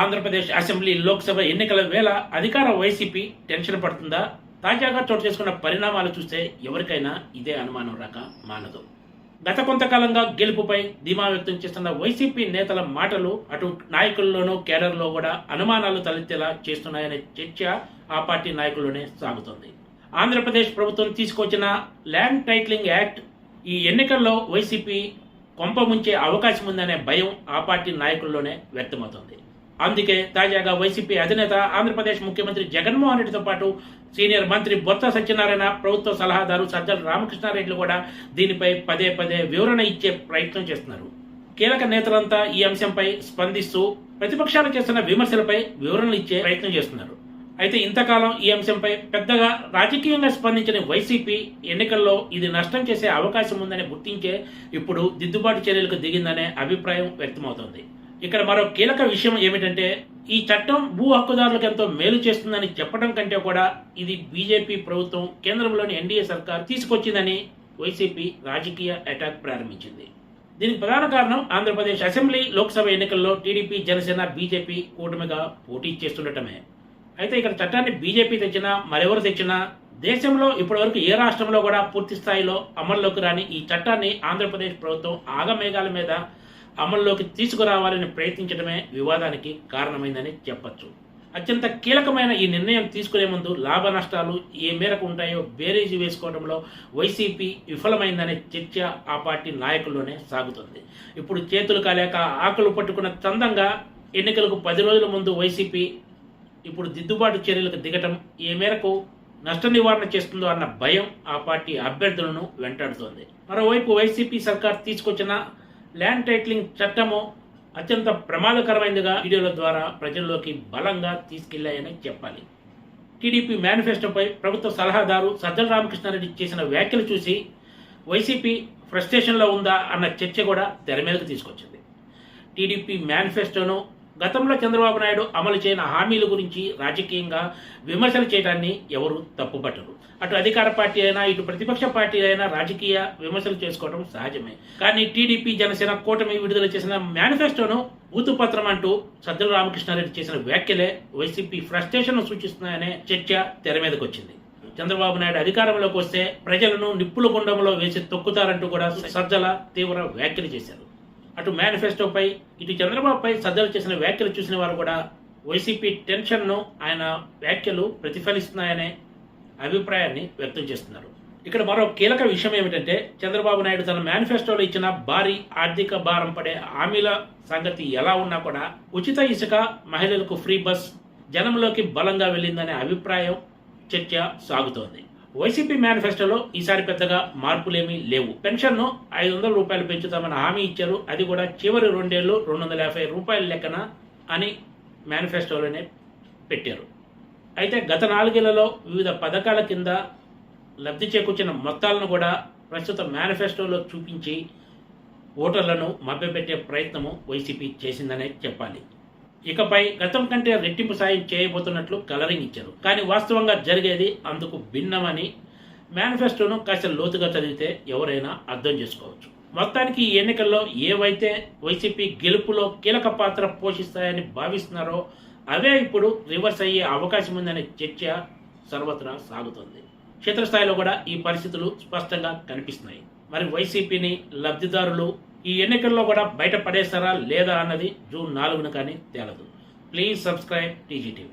Andhra Pradesh assembly Lok Sabha ఎన్నికల వేళ అధికార వైసీపీ టెన్షన్ పడుతుందా? తాజాగా చోటు చేసుకున్న పరిణామాలు చూస్తే ఎవరికైనా ఇదే అనుమానం రాక మానదు. గత కొంతకాలంగా గెలుపుపై ధీమా వ్యక్తం చేస్తున్న వైసీపీ నేతల మాటలు అటు నాయకుల్లోనూ కేడర్లో కూడా అనుమానాలు తలెత్తేలా చేస్తున్నాయనే చర్చ ఆ పార్టీ నాయకుల్లోనే సాగుతోంది. ఆంధ్రప్రదేశ్ ప్రభుత్వం తీసుకొచ్చిన ల్యాండ్ టైటిలింగ్ యాక్ట్ ఈ ఎన్నికల్లో వైసీపీ కొంప ముంచే అవకాశం ఉందనే భయం ఆ పార్టీ నాయకుల్లోనే వ్యక్తమవుతోంది. అందుకే తాజాగా వైసీపీ అధినేత ఆంధ్రప్రదేశ్ ముఖ్యమంత్రి జగన్మోహన్ రెడ్డితో పాటు సీనియర్ మంత్రి బొత్స సత్యనారాయణ ప్రభుత్వ సలహాదారు సజ్జల రామకృష్ణారెడ్డి కూడా దీనిపై పదే పదే వివరణ ఇచ్చే ప్రయత్నం చేస్తున్నారు. కీలక నేతలంతా ఈ అంశంపై స్పందిస్తూ ప్రతిపక్షాలు చేస్తున్న విమర్శలపై వివరణలు ఇచ్చే ప్రయత్నం చేస్తున్నారు. అయితే ఇంతకాలం ఈ అంశంపై పెద్దగా రాజకీయంగా స్పందించిన వైసీపీ ఎన్నికల్లో ఇది నష్టం చేసే అవకాశం ఉందని గుర్తించే ఇప్పుడు దిద్దుబాటు చర్యలకు దిగిందనే అభిప్రాయం వ్యక్తమవుతోంది. ఇక్కడ మరో కీలక విషయం ఏమిటంటే ఈ చట్టం భూ హక్కుదారులకు ఎంతో మేలు చేస్తుందని చెప్పడం కంటే కూడా ఇది బీజేపీ ప్రభుత్వం కేంద్రంలోని ఎన్డీఏ సర్కార్ తీసుకొచ్చిందని వైసీపీ రాజకీయ అటాక్ ప్రారంభించింది. దీనికి ప్రధాన కారణం ఆంధ్రప్రదేశ్ అసెంబ్లీ లోక్సభ ఎన్నికల్లో టీడీపీ జనసేన బీజేపీ కూటమిగా పోటీ చేస్తుండటమే. అయితే ఇక్కడ చట్టాన్ని బీజేపీ తెచ్చినా మరెవరు తెచ్చినా దేశంలో ఇప్పటివరకు ఏ రాష్ట్రంలో కూడా పూర్తి స్థాయిలో అమల్లోకి రాని ఈ చట్టాన్ని ఆంధ్రప్రదేశ్ ప్రభుత్వం ఆగమేఘాల మీద అమల్లోకి తీసుకురావాలని ప్రయత్నించడమే వివాదానికి కారణమైందని చెప్పచ్చు. అత్యంత కీలకమైన ఈ నిర్ణయం తీసుకునే ముందు లాభ నష్టాలు ఏ మేరకు ఉంటాయో బేరీజు వేసుకోవడంలో వైసీపీ విఫలమైందనే చర్చ ఆ పార్టీ నాయకుల్లోనే సాగుతుంది. ఇప్పుడు చేతులు కాలేక ఆకులు పట్టుకున్న చందంగా ఎన్నికలకు పది రోజుల ముందు వైసీపీ ఇప్పుడు దిద్దుబాటు చర్యలకు దిగటం ఏ మేరకు నష్ట నివారణ చేస్తుందో అన్న భయం ఆ పార్టీ అభ్యర్థులను వెంటాడుతోంది. మరోవైపు వైసీపీ సర్కార్ తీసుకొచ్చిన ల్యాండ్ టైటిలింగ్ చట్టము అత్యంత ప్రమాదకరమైనదిగా వీడియోల ద్వారా ప్రజల్లోకి బలంగా తీసుకెళ్ళాయని చెప్పాలి. టీడీపీ మేనిఫెస్టోపై ప్రభుత్వ సలహాదారు సజ్జల రామకృష్ణారెడ్డి చేసిన వ్యాఖ్యలు చూసి వైసీపీ ఫ్రస్ట్రేషన్లో ఉందా అన్న చర్చ కూడా తెర మీదకు తీసుకొచ్చింది. టీడీపీ మేనిఫెస్టోను గతంలో చంద్రబాబు నాయుడు అమలు చేయని హామీల గురించి రాజకీయంగా విమర్శలు చేయడాన్ని ఎవరు తప్పుపట్టరు. అటు అధికార పార్టీ అయినా ఇటు ప్రతిపక్ష పార్టీ అయినా రాజకీయ విమర్శలు చేసుకోవడం సహజమే. కానీ టీడీపీ జనసేన కూటమి విడుదల చేసిన మేనిఫెస్టోను ఊతుపత్రం అంటూ సజ్జల రామకృష్ణారెడ్డి చేసిన వ్యాఖ్యలే వైసీపీ ఫ్రస్ట్రేషన్ సూచిస్తున్నాయనే చర్చ తెర మీదకొచ్చింది చంద్రబాబు నాయుడు అధికారంలోకి వస్తే ప్రజలను నిప్పుల గుండంలో వేసి తొక్కుతారంటూ కూడా సజ్జల తీవ్ర వ్యాఖ్యలు చేశారు. అటు మేనిఫెస్టోపై ఇటు చంద్రబాబుపై సజ్జలు చేసిన వ్యాఖ్యలు చూసిన వారు కూడా వైసీపీ టెన్షన్ను ఆయన వ్యాఖ్యలు ప్రతిఫలిస్తున్నాయనే అభిప్రాయాన్ని వ్యక్తం చేస్తున్నారు. ఇక్కడ మరో కీలక విషయం ఏమిటంటే చంద్రబాబు నాయుడు తన మేనిఫెస్టోలో ఇచ్చిన భారీ ఆర్థిక భారం పడే హామీల సంగతి ఎలా ఉన్నా కూడా ఉచిత ఇసుక మహిళలకు ఫ్రీ బస్ జనంలోకి బలంగా వెళ్ళిందనే అభిప్రాయం చర్చ సాగుతోంది. వైసీపీ మేనిఫెస్టోలో ఈసారి పెద్దగా మార్పులేమీ లేవు. పెన్షన్ను ఐదు వందల రూపాయలు పెంచుతామని హామీ ఇచ్చారు. అది కూడా చివరి రెండేళ్ళు రెండు వందల యాభై రూపాయల లెక్కన అని మేనిఫెస్టోలోనే పెట్టారు. అయితే గత నాలుగేళ్ళలో వివిధ పథకాల కింద లబ్ధి చేకూర్చిన మొత్తాలను కూడా ప్రస్తుత మేనిఫెస్టోలో చూపించి ఓటర్లను మభ్యపెట్టే ప్రయత్నము వైసీపీ చేసిందనే చెప్పాలి. ఇకపై గతం కంటే రెట్టింపు సాయం చేయబోతున్నట్లు కలరింగ్ ఇచ్చారు. కానీ వాస్తవంగా జరిగేది అందుకు భిన్నమని మేనిఫెస్టోను కాస్త లోతుగా చదివితే ఎవరైనా అర్థం చేసుకోవచ్చు. మొత్తానికి ఈ ఎన్నికల్లో ఏవైతే వైసీపీ గెలుపులో కీలక పాత్ర పోషిస్తాయని భావిస్తున్నారో అవే ఇప్పుడు రివర్స్ అయ్యే అవకాశం ఉందనే చర్చ సర్వత్రా సాగుతోంది. క్షేత్రస్థాయిలో కూడా ఈ పరిస్థితులు స్పష్టంగా కనిపిస్తున్నాయి. మరి వైసీపీని లబ్ధిదారులు ఈ ఎన్నికల్లో కూడా బయట పడేస్తారా లేదా అన్నది జూన్ నాలుగున కానీ తేలదు. Please subscribe TGTV